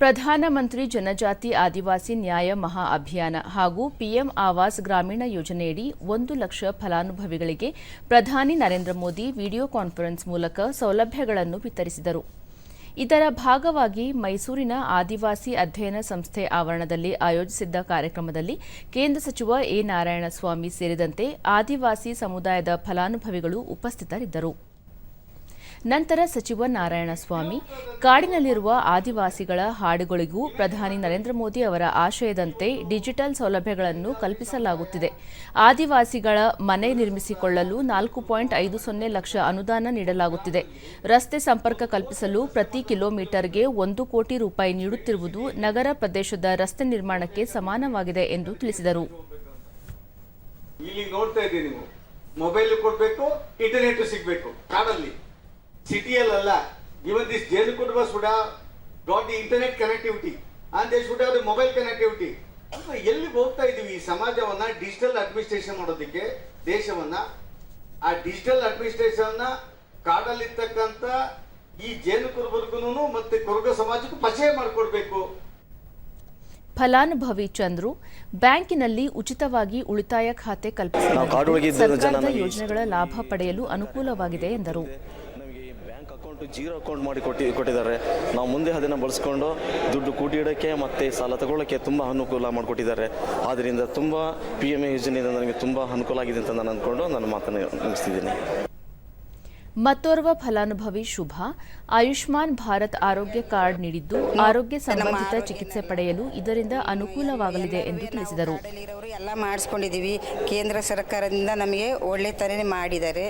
ಪ್ರಧಾನಮಂತ್ರಿ ಜನಜಾತಿ ಆದಿವಾಸಿ ನ್ಯಾಯ ಮಹಾ ಅಭಿಯಾನ ಹಾಗೂ ಪಿಎಂ ಆವಾಸ್ ಗ್ರಾಮೀಣ ಯೋಜನೆಯಡಿ ಒಂದು ಲಕ್ಷ ಫಲಾನುಭವಿಗಳಿಗೆ ಪ್ರಧಾನಿ ನರೇಂದ್ರ ಮೋದಿ ವಿಡಿಯೋ ಕಾನ್ಫರೆನ್ಸ್ ಮೂಲಕ ಸೌಲಭ್ಯಗಳನ್ನು ವಿತರಿಸಿದರು. ಇದರ ಭಾಗವಾಗಿ ಮೈಸೂರಿನ ಆದಿವಾಸಿ ಅಧ್ಯಯನ ಸಂಸ್ಥೆ ಆವರಣದಲ್ಲಿ ಆಯೋಜಿಸಿದ್ದ ಕಾರ್ಯಕ್ರಮದಲ್ಲಿ ಕೇಂದ್ರ ಸಚಿವ ಎ ನಾರಾಯಣಸ್ವಾಮಿ ಸೇರಿದಂತೆ ಆದಿವಾಸಿ ಸಮುದಾಯದ ಫಲಾನುಭವಿಗಳು ಉಪಸ್ಥಿತರಿದ್ದರು. ನಂತರ ಸಚಿವ ನಾರಾಯಣಸ್ವಾಮಿ, ಕಾಡಿನಲ್ಲಿರುವ ಆದಿವಾಸಿಗಳ ಹಾಡುಗಳಿಗೂ ಪ್ರಧಾನಿ ನರೇಂದ್ರ ಮೋದಿ ಅವರ ಆಶಯದಂತೆ ಡಿಜಿಟಲ್ ಸೌಲಭ್ಯಗಳನ್ನು ಕಲ್ಪಿಸಲಾಗುತ್ತಿದೆ. ಆದಿವಾಸಿಗಳ ಮನೆ ನಿರ್ಮಿಸಿಕೊಳ್ಳಲು ನಾಲ್ಕು ಪಾಯಿಂಟ್ ಐದು ಸೊನ್ನೆ ಲಕ್ಷ ಅನುದಾನ ನೀಡಲಾಗುತ್ತಿದೆ. ರಸ್ತೆ ಸಂಪರ್ಕ ಕಲ್ಪಿಸಲು ಪ್ರತಿ ಕಿಲೋಮೀಟರ್ಗೆ ಒಂದು ಕೋಟಿ ರೂಪಾಯಿ ನೀಡುತ್ತಿರುವುದು ನಗರ ಪ್ರದೇಶದ ರಸ್ತೆ ನಿರ್ಮಾಣಕ್ಕೆ ಸಮಾನವಾಗಿದೆ ಎಂದು ತಿಳಿಸಿದರು. ಮೊಬೈಲ್ ಕೊಡ್ಬೇಕು ಇಂಟರ್ನೆಟ್ ಸಿಗಬೇಕು. ಕಾಡಲ್ಲಿ ಸಿಟಿಯಲ್ಲ ಇವನ್ ದಿಸ್ ಜೇನು ಕುಟುಂಬ ಸುಡ dot the internet connectivity and they should the mobile connectivity ಅಂದ್ರೆ ಎಲ್ಲಿಗೆ ಹೋಗ್ತಾ ಇದೀವಿ? ಈ ಸಮಾಜವನ್ನ ಡಿಜಿಟಲ್ ಅಡ್ಮಿನಿಸ್ಟ್ರೇಷನ್ ಮಾಡೋದಕ್ಕೆ ದೇಶವನ್ನ? ಆ ಡಿಜಿಟಲ್ ಅಡ್ಮಿನಿಸ್ಟ್ರೇಷನ್ ಕಾಡಲ್ಲಿರ್ತಕ್ಕಂಥ ಈ ಜೇನು ಕುರುಬರಿಗೂ ಮತ್ತೆ ಕುರುಗ ಸಮಾಜಕ್ಕೂ ಪರಿಚಯ ಮಾಡಿಕೊಡ್ಬೇಕು. ಫಲಾನುಭವಿ ಚಂದ್ರು ಬ್ಯಾಂಕಿನಲ್ಲಿ ಉಚಿತವಾಗಿ ಉಳಿತಾಯ ಖಾತೆ ಕಲ್ಪಿಸಲಾಗಿದೆ ಸರ್ಕಾರದ ಯೋಜನೆಗಳ ಲಾಭ ಪಡೆಯಲು ಅನುಕೂಲವಾಗಿದೆ ಎಂದರು. ಅಕೌಂಟ್ ಜೀರೋ ಅಕೌಂಟ್ ಮಾಡಿ ಕೊಟ್ಟಿ ಕೊಟ್ಟಿದ್ದಾರೆ. ನಾವು ಮುಂದೆ ಅದನ್ನು ಬಳಸ್ಕೊಂಡು ದುಡ್ಡು ಕೂಡಿಡೋಕ್ಕೆ ಮತ್ತು ಸಾಲ ತಗೊಳ್ಳೋಕ್ಕೆ ತುಂಬ ಅನುಕೂಲ ಮಾಡಿಕೊಟ್ಟಿದ್ದಾರೆ. ಆದ್ದರಿಂದ ತುಂಬ ಪಿ ಎಂ ಎ ಯೋಜನೆಯಿಂದ ನನಗೆ ತುಂಬ ಅನುಕೂಲ ಆಗಿದೆ ಅಂತ ನಾನು ಅಂದ್ಕೊಂಡು ನನ್ನ ಮಾತನ್ನು ಮುಗಿಸ್ತಿದ್ದೀನಿ. ಮತ್ತೋರ್ವ ಫಲಾನುಭವಿ ಶುಭ. ಆಯುಷ್ಮಾನ್ ಭಾರತ್ ಆರೋಗ್ಯ ಕಾರ್ಡ್ ನೀಡಿದ್ದು ಆರೋಗ್ಯ ಸಂಬಂಧಿತ ಚಿಕಿತ್ಸೆ ಪಡೆಯಲು ಇದರಿಂದ ಅನುಕೂಲವಾಗಲಿದೆ ಎಂದು ತಿಳಿಸಿದರು. ಎಲ್ಲ ಮಾಡಿಸ್ಕೊಂಡಿದ್ದೀವಿ. ಕೇಂದ್ರ ಸರ್ಕಾರದಿಂದ ನಮಗೆ ಒಳ್ಳೆ ತರನೇ ಮಾಡಿದ್ದಾರೆ.